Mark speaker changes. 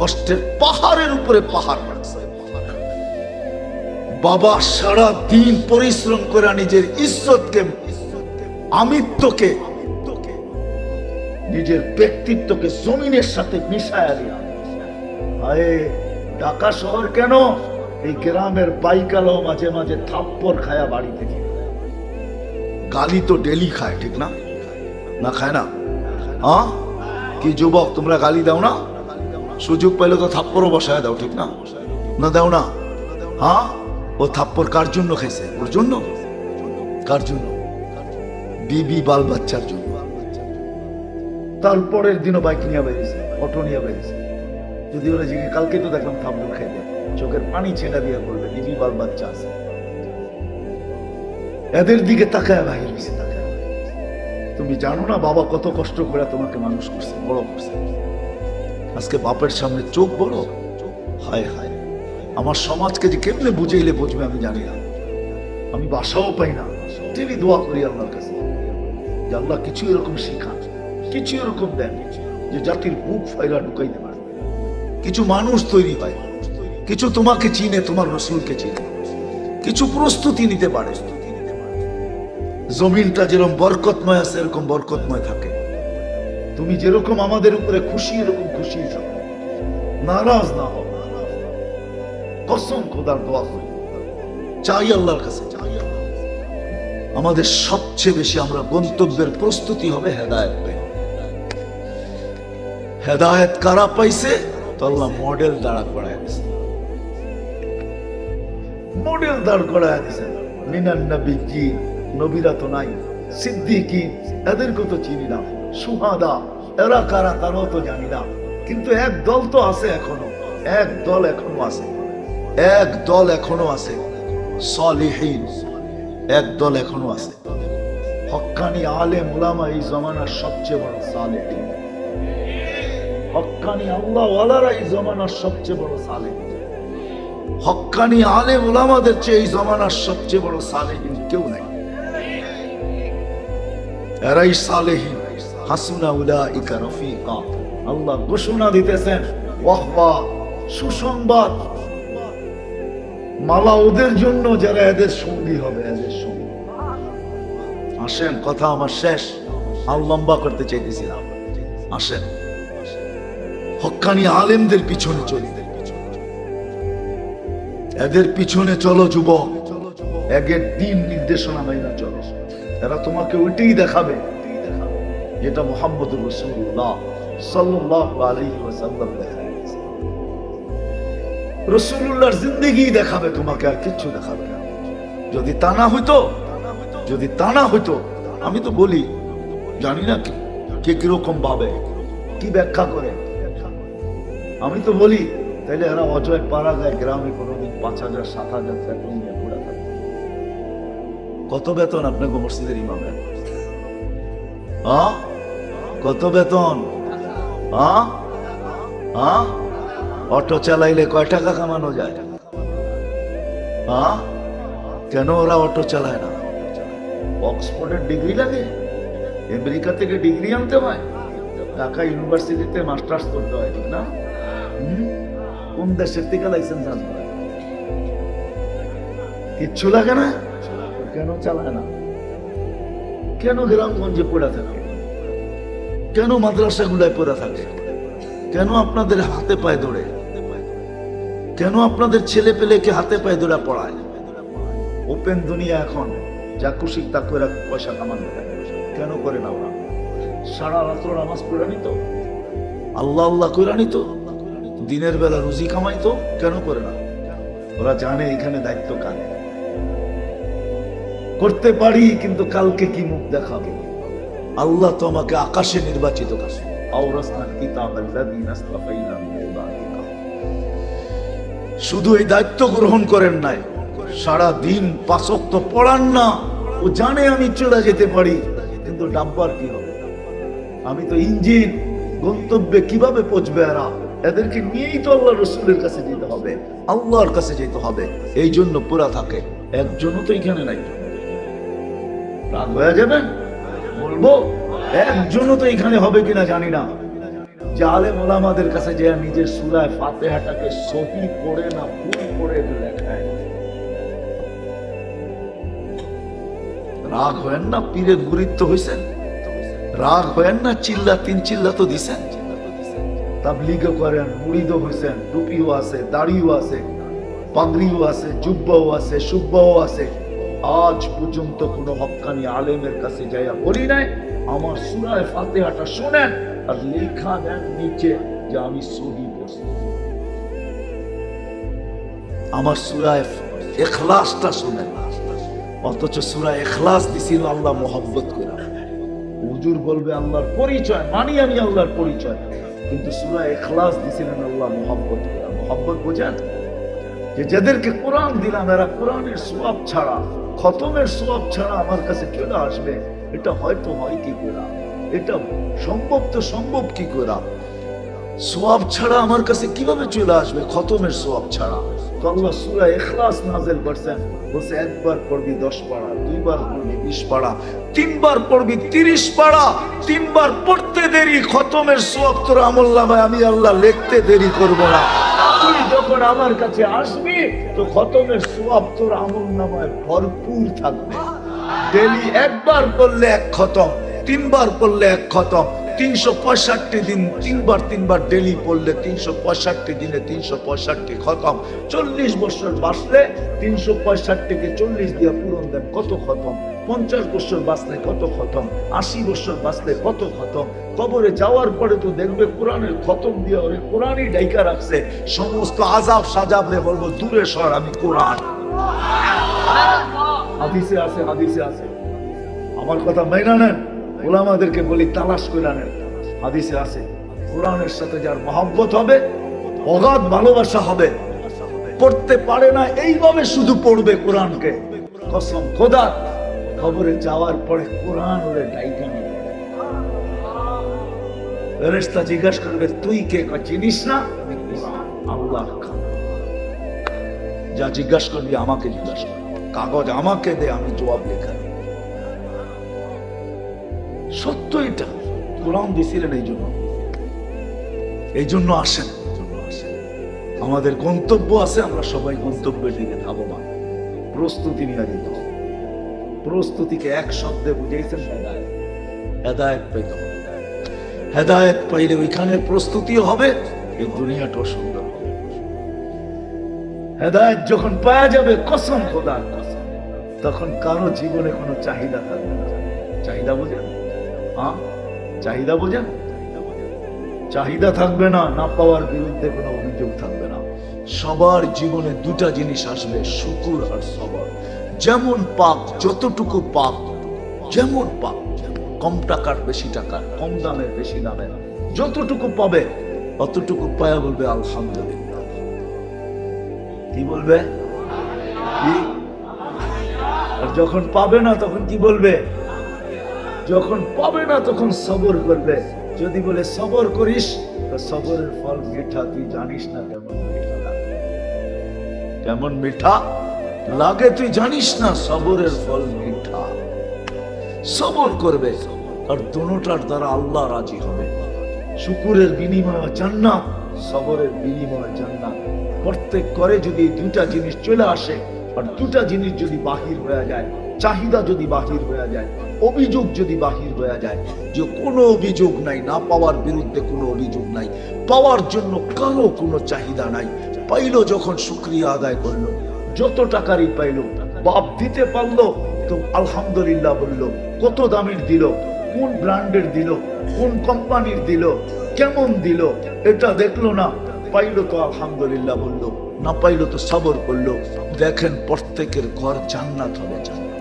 Speaker 1: কষ্টের পাহাড়ের উপরে পাহাড় রাখছে। বাবা সারা দিন পরিশ্রম করে নিজের ইজ্জতকে, আমিত্বকে, নিজের ব্যক্তিত্বকে জমিনের সাথে মিশায়া দিয়া ঢাকা শহর কেন? এই গ্রামের বাইকালো মাঝে মাঝে থাপ্পর খায়া বাড়ি থেকে গালি তো ডেলি খায়, ঠিক না? না খায় না? হ্যাঁ কি যুবক, তোমরা গালি দাও না? সুযোগ পাইলে তো থাপ্পরও বসায় দাও, ঠিক না? না দাও না। হ্যাঁ? ও থাপ্পর কার জন্য খাইছে? ওর জন্য? কার জন্য? বিবি বাল বাচ্চার জন্য। তারপরের দিনও বাইক নিয়ে বেরিয়েছে, অটো নিয়ে বেরিয়েছে। যদি ওরা জিজ্ঞে কালকে তো দেখলাম থাপ্পর খাইতে চোখের পানি ছেঁকা দিয়ে বলবে, বিবি বাল বাচ্চা আছে। এদের দিকে তাকায় বাহির হয়েছে তাকায় তুমি জানো না বাবা কত কষ্ট করে তোমাকে মানুষ করছে, বড় করছে। আজকে বাপের সামনে চোখ বড়? হায় হায়। আমার সমাজকে যে কেমনে বুঝাইলে বুঝবে আমি জানি না। আমি বাসাও পাই না। ডেলি দোয়া করি আল্লাহর কাছে। যে আল্লাহ কিছু এরকম শিখান, কিছু এরকম দেন, যে জাতির বুক ফাইরা ঢুকাইতে পারে কিছু মানুষ তৈরি হয়। কিছু তোমাকে চিনে, তোমার রসুলকে চিনে। কিছু প্রস্তুতি নিতে পারে। জমিনটা যেরকম বরকতময় আছে, এরকম বরকতময় থাকে। তুমি যেরকম আমাদের উপরে খুশি, এরকম খুশি থাকো নারাজ না হও। কসম খোদার দোয়া করি। চাই আল্লাহর কাছে, চাই আমাদের সবচেয়ে বেশি আমরা গন্তব্যের প্রস্তুতি হবে হেদায়ত হেদায়ত কারা পাইছে? তো আল্লাহ মডেল দাঁড়া করায় দিছে। মডেল দাঁড় করায় দিছে। মিনান নবী নবীরা তো নাই। সিদ্দিকি এদেরকে তো চিনি না। সুহাদা, এরা কারা তারাও তো জানি না। কিন্তু এক দল তো আছে এখনও, এক দল এখনও আছে। এক দল এখনও আছে, সলিহীন, এক দল এখনও আছে। হক্কানি আলেম ওলামা এই জমানার সবচেয়ে বড় সালেহীন। হক্কানি আল্লাহ এই জমানার সবচেয়ে বড় সালেহীন। হক্কানি আলেম ওলামাদের চেয়ে এই জমানার সবচেয়ে বড় সালেহীন কেউ নাই। এরাই সালেহীন। হাসুনা উলাইকা রফিকা। আল্লাহ ঘোষণা দিতেছেন, ওয়াহবা, সুসংবাদ। মালা ওদের জন্য যারা এদের সঙ্গী হবে, এদের সঙ্গী। আসেন, কথা আমার শেষ। আর লম্বা করতে চাইতেছিলাম আসেন। হক্কানি আলেমদের পিছনে চলি। এদের পিছনে চলো যুবক। একের দিন নির্দেশনা মাইনা চলো। এরা তোমাকে ওইটাই দেখাবে। যেটা মোহাম্মদ রসুল্লাহ সাল্লাহ ওয়াসাল্লাম দেখায় রসুল্লাহর জিন্দগি দেখাবে, তোমাকে আর দেখাবে না। যদি তা না হইতো, যদি তা না হইতো, আমি তো বলি, জানি না কি, কে কীরকম ভাবে, কি ব্যাখ্যা করে। আমি তো বলি, তাইলে এরা অজয় পাড়া যায় গ্রামে কোনোদিন পাঁচ হাজার, সাত হাজার নিয়ে থাকে। কত বেতন আপনাকে মসজিদের ইমামের? কত বেতন? হ্যাঁ? হ্যাঁ? অটো চালাইলে কয় টাকা কামানো যায়? হ্যাঁ? কেন ওরা অটো চালায় না? অক্সফোর্ডের ডিগ্রি লাগে? আমেরিকা থেকে ডিগ্রি আনতে হয়? ঢাকা ইউনিভার্সিটিতে মাস্টার্স করতে হয়, ঠিক না? কোন দেশের থেকে লাইসেন্স আনতে হয়? কিচ্ছু লাগে না? কেন চালায় না? কেন গ্রামগঞ্জে পড়ে থাকে? কেন মাদ্রাসাগুলায় পড়ে থাকে? কেন আপনাদের হাতে পায়ে ধরে কেন আপনাদের ছেলে পেলেকে হাতে পায়ে ধরে পড়ায়? ওপেন দুনিয়া এখন, যা খুশি তা করে পয়সা কামানো। কেন করে না ওরা? সারা রাত্র নামাজ পড়ে নিত? আল্লাহ আল্লাহ করে নিত? দিনের বেলা রুজি কামাইতো? কেন করে না? ওরা জানে এখানে দায়িত্ব কার। করতে পারি, কিন্তু কালকে কি মুখ দেখাবে? আল্লাহ তো আমাকে আকাশে নির্বাচিত। শুধু এই দায়িত্ব গ্রহণ করেন নাই সারা দিন পাঁচক তো পড়ান না ও জানে আমি চলে যেতে পারি কিন্তু ডাব্বার কি হবে? আমি তো ইঞ্জিন গন্তব্যে কীভাবে পৌঁছবে এরা? এদেরকে নিয়েই তো আল্লাহ রসুলের কাছে যেতে হবে আল্লাহর কাছে যেতে হবে এই জন্য পুরা থাকে একজনও তো এখানে নাই। রাগ হয়ে যাবেন? বলব, একজনও তো এখানে হবে কিনা জানি না। যে আলেম ওলামাদের কাছে যে নিজের সুরায় ফাতেহাটাকে সহি পড়ে না ভুল পড়ে লেখায়। রাগ হয়েন না পীরের গুরুত্ব হয়েছেন রাগ হয়েন না চিল্লা তিন চিল্লা তো দিছেন? তাবলিগও করেন, মুড়িদও হয়েছেন টুপিও আছে, দাড়িও আছে, পাগড়িও আছে, জুব্বাও আছে, সুব্বাও আছে। আজ পর্যন্ত কোনো হক্কানি আলেমের কাছে যাইয়া বলি নাই। আমার সুরায় ফাতেহাটা শোনেন আর লেখা দেন নিচে যে আমি সহি বসি আমার সুরায় এখলাসটা শোনেন। অথচ সুরা এখলাস দিছিল আল্লাহ করে। হুজুর বলবে, আল্লাহর পরিচয়, মানি আমি আল্লাহর পরিচয়। কিন্তু সুরা এখলাস দিছিলেন আল্লাহ মোহাব্বত করে। মোহাব্বত বোঝেন যে, যাদেরকে কোরআন দিলাম, এরা কোরআনের সোয়াব ছাড়া খতমের সোয়াব ছাড়া আমার কাছে চলে আসবে। এটা হয়তো হয় কি করে? এটা সম্ভব তো সম্ভব কি করে? সোয়াব ছাড়া আমার কাছে কীভাবে চলে আসবে খতমের সোয়াব ছাড়া? তো আল্লাহ সুরা এখলাস নাজেল করছেন। বলছে, একবার পড়বি দশ পাড়া, দুইবার পড়বি বিশ পাড়া, তিনবার পড়বি তিরিশ পাড়া, তিনবার পড়তে দেরি, খতমের সোয়াব তোর আমল নামায় আমি আল্লাহ লিখতে দেরি করব না। তুই যখন আমার কাছে আসবি তো খতমের সোয়াব তোর আমল নামায় ভরপুর থাকবে। ডেলি একবার করলে এক খতম তিনবার করলে এক খতম। তিনশো পঁয়ষট্টি দিন, তিনবার তিনবার ডেলি পড়লে তিনশো পঁয়ষট্টি দিনে তিনশো পঁয়ষট্টি খতম। চল্লিশ বছর বাঁচলে তিনশো পঁয়ষট্টিকে চল্লিশ দিয়ে পূরণ দেন, কত খতম? পঞ্চাশ বছর বাঁচলে কত খতম? আশি বছর বাঁচলে কত খতম? কবরে যাওয়ার পরে তো দেখবে কোরআনের খতম দিয়ে ওরে কোরআনই ডাইকা রাখছে। সমস্ত আজাব সাজাব রে বলব, দূরে সর, আমি কোরআন। হাদিসে আছে হাদিসে আছে। আমার কথা মাইনা নেন? ওলামাদেরকে বলি তালাশ করে নেন। হাদিসে আছে, কোরআনের সাথে যার মহব্বত হবে, অগাধ ভালোবাসা হবে। পড়তে পারে না, এইভাবে শুধু পড়বে কোরআনকে। কসম খোদা খবরে যাওয়ার পরে কোরআন ওরে ডাইকা নেবে। ফেরেশতা জিজ্ঞাসা করবে, তুই কে? চিনিস না? আল্লাহ যা জিজ্ঞাসা করবি আমাকে জিজ্ঞাসা কাগজ আমাকে দে, আমি জবাব লেখা। সত্য এটা। কোরআন দিছিলেন এই জন্য। এই জন্য আসেন। আমাদের গন্তব্য আছে, আমরা সবাই গন্তব্যের দিকে ধাবমান। প্রস্তুতি নিয়ে যেতে হবে প্রস্তুতিকে এক শব্দে বুঝেছেন হেদায়ত। পেতে হবে। হেদায়ত পাইলে ওইখানে প্রস্তুতিও হবে, এই দুনিয়াটাও সুন্দর হবে। হেদায়ত যখন পাওয়া যাবে, কসম খোদার তখন কারও জীবনে কোনো চাহিদা থাকবে না। চাহিদা বোঝেন? চাহিদা বোঝেন চাহিদা থাকবে না না পাওয়ার বিরুদ্ধে কোনো অভিযোগ থাকবে না। সবার জীবনে দুটা জিনিস আসবে, শুকুর আর সবর। যেমন পাপ, যতটুকু পাপ, যেমন পাপ, কম টাকার বেশি টাকার কম দামের বেশি দামের যতটুকু পাবে, অতটুকু পায়া বলবে, আলহামদুলিল্লাহ। কি বলবে? কি? আর যখন পাবে না, তখন কি বলবে? যখন পাবে না তখন সবর করবে। যদি বলে সবর করিস, তো সবরের ফল মিঠা, তুই জানিস না কেমন মিঠা লাগে। কেমন মিঠা লাগে তুই জানিস না, সবরের ফল মিঠা। সবর করবে, আর দুটার দ্বারা আল্লাহ রাজি হবে। শুকুরের বিনিময়ে জান্নাত, সবরের বিনিময়ে জান্নাত। প্রত্যেক করে যদি দুটা জিনিস চলে আসে, আর দুটা জিনিস যদি বাহির হয়ে যায় চাহিদা যদি বাহির হয়ে যায়, অভিযোগ যদি বাহির হয়ে যায় যে কোনো অভিযোগ নাই, না পাওয়ার বিরুদ্ধে কোনো অভিযোগ নাই, পাওয়ার জন্য কারও কোনো চাহিদা নাই। পাইলো যখন শুক্রিয়া আদায় করল, যত টাকারই পাইলো, বাপ দিতে পারল, তো আলহামদুলিল্লাহ বলল, কত দামের দিল, কোন ব্র্যান্ডের দিল, কোন কোম্পানির দিল, কেমন দিল, এটা দেখল না। পাইলো তো আলহামদুলিল্লাহ বলল, না পাইলো তো সবর করল। দেখেন প্রত্যেকের ঘর জান্নাত হবে জান্নাত।